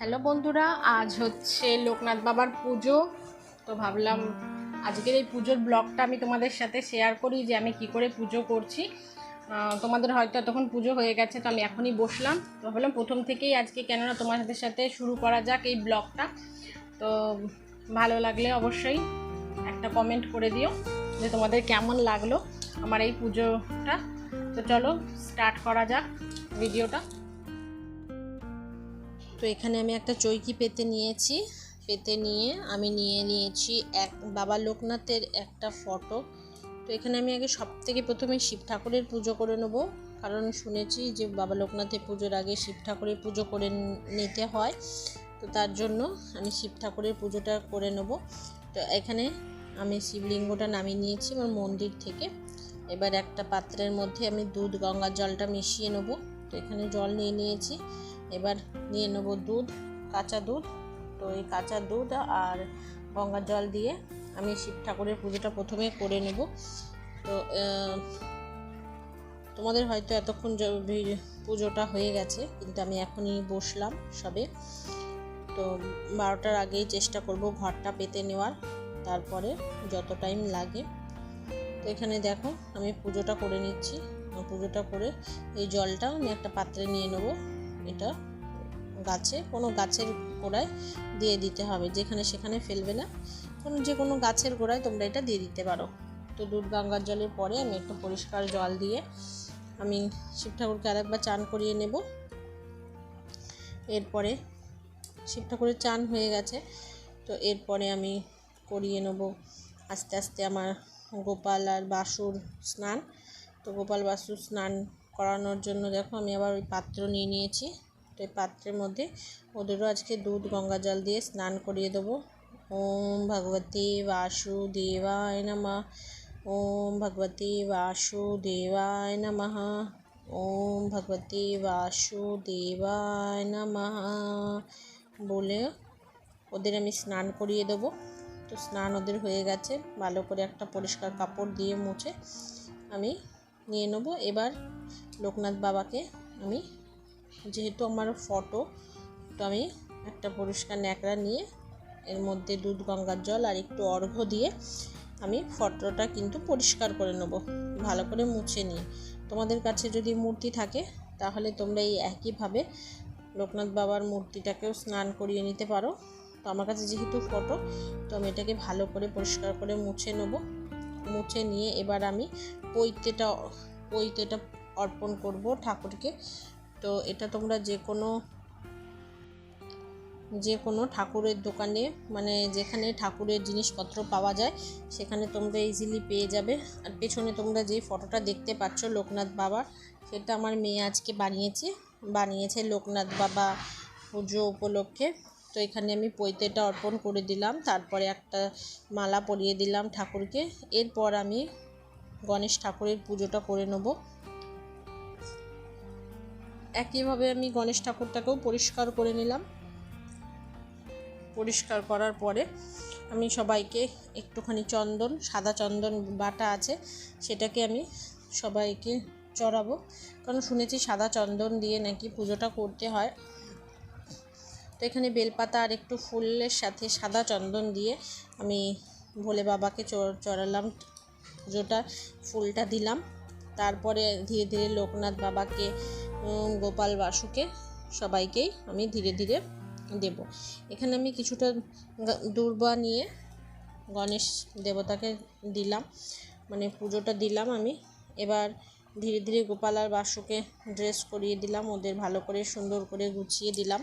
Hello বন্ধুরা, আজ হচ্ছে লোকনাথ বাবার পুজো। তো ভাবলাম আজকের এই পুজোর ব্লগটা আমি তোমাদের সাথে শেয়ার করি যে আমি কি করে পুজো করছি। তোমাদের হয়তো তখন পুজো হয়ে গেছে, তো আমি এখনই বসলাম। তো ভাবলাম প্রথম থেকেই আজকে কেননা তোমাদের সাথে শুরু করা যাক এই ব্লগটা। তো ভালো লাগলে অবশ্যই একটা কমেন্ট করে দিও যে তোমাদের কেমন লাগল আমার এই পুজোটা। তো চলো স্টার্ট করা যাক ভিডিওটা তো এখানে আমি একটা চৈকি পেতে নিয়েছি। পেতে নিয়ে আমি নিয়ে নিয়েছি এক বাবা লোকনাথের একটা ফটো। তো এখানে আমি আগে সব থেকে প্রথমে শিব ঠাকুরের পুজো করে নেব। কারণ শুনেছি যে বাবা লোকনাথের পুজোর আগে শিব ঠাকুরের পুজো করে নিতে হয়। তো তার জন্য আমি শিব ঠাকুরের পুজোটা করে নেব। তো এখানে আমি শিবলিঙ্গটা নামিয়ে নিয়েছি আমার মন্দির থেকে। এবার একটা পাত্রের মধ্যে আমি দুধ, গঙ্গার জলটা মিশিয়ে নেব। তো এখানে জল নিয়ে নিয়েছি। এবার নিয়ে নেব দুধ, কাঁচা দুধ। তো এই কাঁচা দুধ আর গঙ্গার জল দিয়ে আমি শিব ঠাকুরের পুজোটা প্রথমে করে নেব। তো তোমাদের হয়তো এতক্ষণ পুজোটা হয়ে গেছে, কিন্তু আমি এখনই বসলাম সবে। তো বারোটার আগেই চেষ্টা করব ঘরটা পেতে নেওয়ার, তারপরে যত টাইম লাগে। তো এখানে দেখো, আমি পুজোটা করে নিচ্ছি। পুজোটা করে এই জলটা আমি একটা পাত্রে নিয়ে নেব। এটা গাছে, কোনো গাছের গোড়ায় দিয়ে দিতে হবে। যেখানে সেখানে ফেলবে না। কোনো যে কোনো গাছের গোড়ায় তোমরা এটা দিয়ে দিতে পারো। তো দুধ গঙ্গার জলের পরে আমি একটু পরিষ্কার জল দিয়ে আমি শিব ঠাকুরকে আরেকবার চান করিয়ে নেব। এরপরে শিব ঠাকুরের চান হয়ে গেছে। তো এরপরে আমি করিয়ে নেব আস্তে আস্তে আমার গোপাল আর বাসুর স্নান। তো গোপাল বাসুর স্নান করানোর জন্য দেখো আমি আবার ওই পাত্র নিয়ে নিয়েছি। তো এই পাত্রের মধ্যে ওদেরও আজকে দুধ, গঙ্গা জল দিয়ে স্নান করিয়ে দেবো। ওম ভগবতী বাসুদেবায় নমঃ। ওম ভগবতী বাসুদেবায় নমঃ। ওম ভগবতী বাসুদেবায় নমঃ। বলে ওদের আমি স্নান করিয়ে দেবো। তো স্নান ওদের হয়ে গেছে। ভালো করে একটা পরিষ্কার কাপড় দিয়ে মুছে আমি নিয়ে নেব। এবার লোকনাথ বাবাকে আমি, যেহেতু আমার ফটো, তো আমি একটা পরিষ্কার ন্যাকড়া নিয়ে এর মধ্যে দুধ, গঙ্গার জল আর একটু অর্ঘ্য দিয়ে আমি ফটোটা কিন্তু পরিষ্কার করে নেব, ভালো করে মুছে নিয়ে। তোমাদের কাছে যদি মূর্তি থাকে, তাহলে তোমরা এই একইভাবে লোকনাথ বাবার মূর্তিটাকেও স্নান করিয়ে নিতে পারো। তো আমার কাছে যেহেতু ফটো, তো আমি এটাকে ভালো করে পরিষ্কার করে মুছে নেব। মুছে নিয়ে এবার আমি পৈতেটা পৈতেটা অর্পণ করব ঠাকুরকে। তো এটা তোমরা যে কোনো যে কোনো ঠাকুরের দোকানে মানে যেখানে ঠাকুরের জিনিসপত্র পাওয়া যায়, সেখানে তোমরা ইজিলি পেয়ে যাবে। আর পেছনে তোমরা যেই ফটোটা দেখতে পাচ্ছ লোকনাথ বাবা সেটা আমার মেয়ে আজকে বানিয়েছে। বানিয়েছে লোকনাথ বাবা পুজো উপলক্ষে। তো এখানে আমি পৈতেটা অর্পণ করে দিলাম, তারপরে একটা মালা পরিয়ে দিলাম ঠাকুরকে। এরপর আমি গণেশ ঠাকুরের পুজোটা করে নেব। একইভাবে আমি গণেশ ঠাকুরটাকেও পরিষ্কার করে নিলাম। পরিষ্কার করার পরে আমি সবাইকে একটুখানি চন্দন, সাদা চন্দন বাটা আছে, সেটাকে আমি সবাইকে চড়াবো। কারণ শুনেছি সাদা চন্দন দিয়ে নাকি পুজোটা করতে হয়। তো এখানে বেলপাতা আর একটু ফুলের সাথে সাদা চন্দন দিয়ে আমি ভোলে বাবাকে চড়ালাম, পুজোটা, ফুলটা দিলাম। তারপরে ধীরে ধীরে লোকনাথ বাবাকে গোপাল বাসুকে সবাইকেই আমি ধীরে ধীরে দেব। এখানে আমি কিছুটা দুর্বা নিয়ে গণেশ দেবতাকে দিলাম মানে পুজোটা দিলাম আমি। এবার ধীরে ধীরে গোপাল আর বাসুকে ড্রেস করিয়ে দিলাম, ওদের ভালো করে সুন্দর করে গুছিয়ে দিলাম।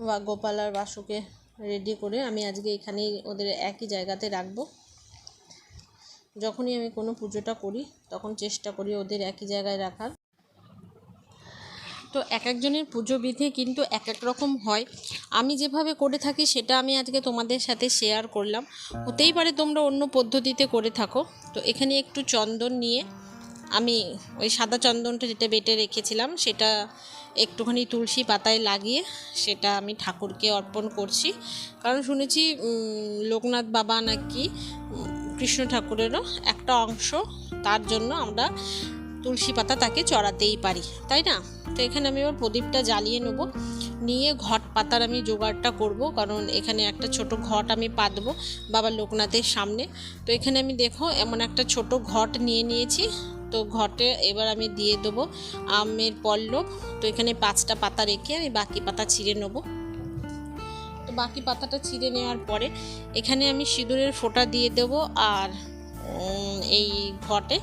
বা গোপাল আর বাসুকে রেডি করে আমি আজকে এখানেই ওদের একই জায়গাতে রাখব। যখনই আমি কোনো পুজোটা করি, তখন চেষ্টা করি ওদের একই জায়গায় রাখার। তো এক একজনের পুজো বিধি কিন্তু এক এক রকম হয়। আমি যেভাবে করে থাকি সেটা আমি আজকে তোমাদের সাথে শেয়ার করলাম। হতেই পারে তোমরা অন্য পদ্ধতিতে করে থাকো। তো এখানে একটু চন্দন নিয়ে আমি ওই সাদা চন্দনটা যেটা বেটে রেখেছিলাম, সেটা একটুখানি তুলসী পাতায় লাগিয়ে সেটা আমি ঠাকুরকে অর্পণ করছি। কারণ শুনেছি লোকনাথ বাবা নাকি কৃষ্ণ ঠাকুরেরও একটা অংশ, তার জন্য আমরা তুলসী পাতা তাকে চড়াতেই পারি, তাই না? তো এখানে আমি এবার প্রদীপটা জ্বালিয়ে নেব। নিয়ে ঘট পাতার আমি জোগাড়টা করব, কারণ এখানে একটা ছোট ঘট আমি পাতবো বাবা লোকনাথের সামনে। তো এখানে আমি দেখো, এমন একটা ছোট ঘট নিয়ে নিয়েছি তো ঘটে, এবার আমি দিয়ে দেবো আমের পল্লব। তো এখানে পাঁচটা পাতা রেখে আমি বাকি পাতা ছিঁড়ে নেব। তো বাকি পাতাটা ছিঁড়ে নেওয়ার পরে এখানে আমি সিঁদুরের ফোঁটা দিয়ে দেব আর এই ঘটে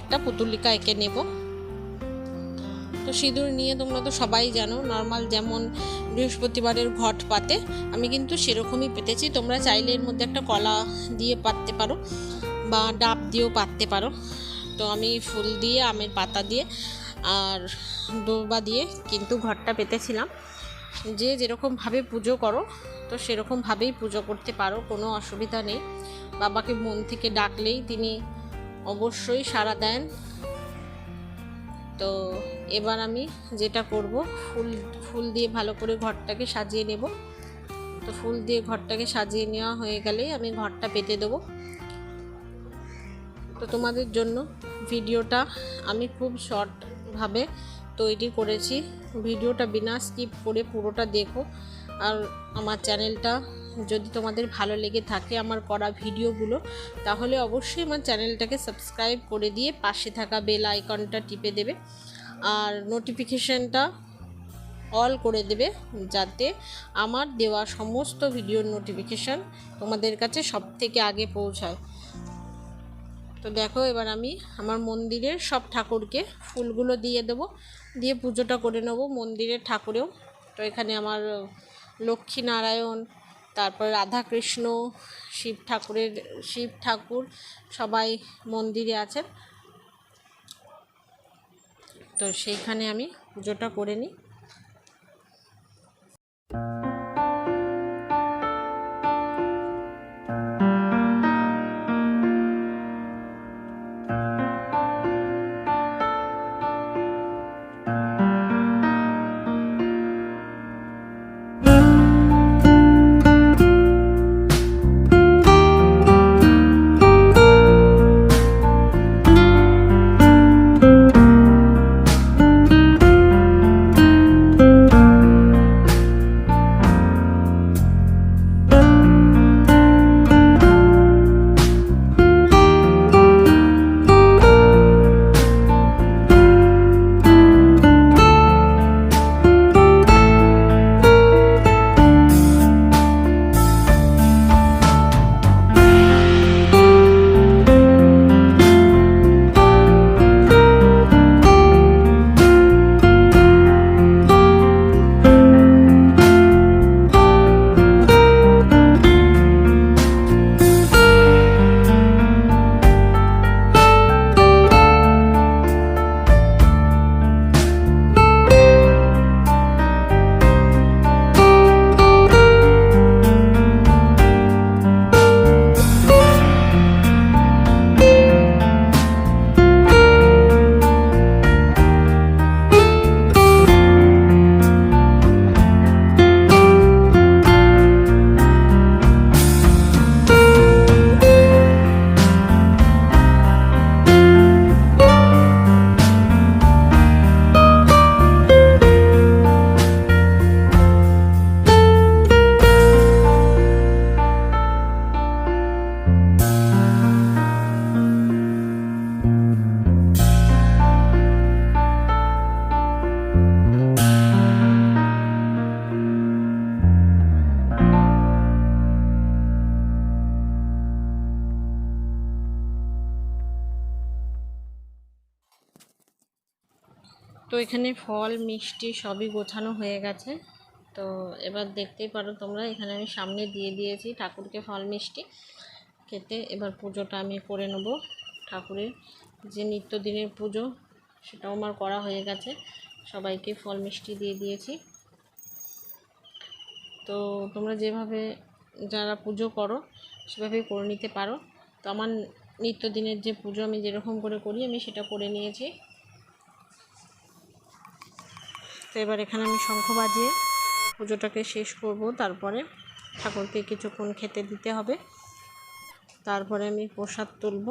একটা পুতুলিকা এঁকে নেব। তো সিঁদুর নিয়ে তোমরা তো সবাই জানো, নর্মাল যেমন বৃহস্পতিবারের ঘট পাতে, আমি কিন্তু সেরকমই পেতেছি। তোমরা চাইলে এর মধ্যে একটা কলা দিয়ে পাততে পারো বা ডাব দিয়েও পাততে পারো। তো আমি ফুল দিয়ে, আমের পাতা দিয়ে আর দোবা দিয়ে কিন্তু ঘরটা পেতেছিলাম। যে যেরকমভাবে পুজো করো, তো সেরকমভাবেই পুজো করতে পারো, কোনো অসুবিধা নেই। বাবাকে মন থেকে ডাকলেই তিনি অবশ্যই সাড়া দেন। তো এবার আমি যেটা করব, ফুল ফুল দিয়ে ভালো করে ঘরটাকে সাজিয়ে নেব। তো ফুল দিয়ে ঘরটাকে সাজিয়ে নেওয়া হয়ে গেলেই আমি ঘরটা পেতে দেবো। তো তোমাদের জন্য ভিডিওটা আমি খুব শর্টভাবে তৈরি করেছি। ভিডিওটা বিনা স্কিপ করে পুরোটা দেখো। আর আমার চ্যানেলটা যদি তোমাদের ভালো লেগে থাকে আমার করা ভিডিওগুলো, তাহলে অবশ্যই আমার চ্যানেলটাকে সাবস্ক্রাইব করে দিয়ে পাশে থাকা বেল আইকনটা টিপে দেবে। আর নোটিফিকেশানটা অল করে দেবে যাতে আমার দেওয়া সমস্ত ভিডিওর নোটিফিকেশান তোমাদের কাছে সব থেকে আগে পৌঁছায়। তো দেখো এবার আমি আমার মন্দিরের সব ঠাকুরকে ফুলগুলো দিয়ে দেবো, দিয়ে পুজোটা করে নেব মন্দিরের ঠাকুরেও। তো এখানে আমার লক্ষ্মী নারায়ণ তারপর রাধাকৃষ্ণ, শিব ঠাকুরের, শিব ঠাকুর সবাই মন্দিরে আছেন। তো সেইখানে আমি পুজোটা করে নিই। তো এখানে ফল, মিষ্টি সবই গোছানো হয়ে গেছে। তো এবার দেখতেই পারো তোমরা, এখানে আমি সামনে দিয়ে দিয়েছি ঠাকুরকে ফল, মিষ্টি। খেতে এবার পুজোটা আমি করে নেব ঠাকুরের। যে নিত্যদিনের পুজো, সেটাও আমার করা হয়ে গেছে। সবাইকে ফল, মিষ্টি দিয়ে দিয়েছি। তো তোমরা যেভাবে, যারা পুজো করো, সেভাবেই করে নিতে পারো। তো আমার নিত্যদিনের যে পুজো, আমি যেরকম করে করি, আমি সেটা করে নিয়েছি। তো এবার এখানে আমি শঙ্খ বাজিয়ে পুজোটাকে শেষ করব। তারপরে ঠাকুরকে কিছুক্ষণ খেতে দিতে হবে। তারপরে আমি প্রসাদ তুলব।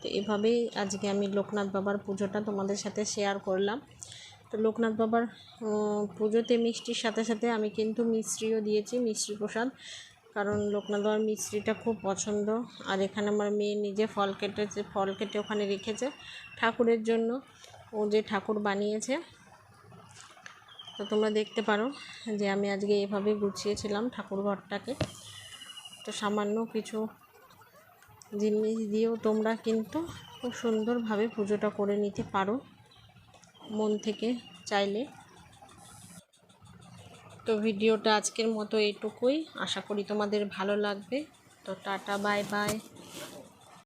তো এভাবেই আজকে আমি লোকনাথ বাবার পুজোটা তোমাদের সাথে শেয়ার করলাম। তো লোকনাথ বাবার পুজোতে মিষ্টির সাথে সাথে আমি কিন্তু মিষ্টিও দিয়েছি, মিষ্টি প্রসাদ। কারণ লোকনাথ বাবার মিষ্টিটা খুব পছন্দ। আর এখানে আমার মেয়ে নিজে ফল কেটেছে, ফল কেটে ওখানে রেখেছে ঠাকুরের জন্য। ও যে ঠাকুর বানিয়েছে তো তোমরা দেখতে পারো যে আমি আজকে এভাবে গুছিয়েছিলাম ঠাকুর ঘরটাকে। তো সামান্য কিছু জিনিস দিয়েও তোমরা কিন্তু খুব সুন্দরভাবে পুজোটা করে নিতে পারো মন থেকে চাইলে। তো ভিডিওটা আজকের মতো এটুকুই আশা করি তোমাদের ভালো লাগবে। তো টাটা, বাই বাই।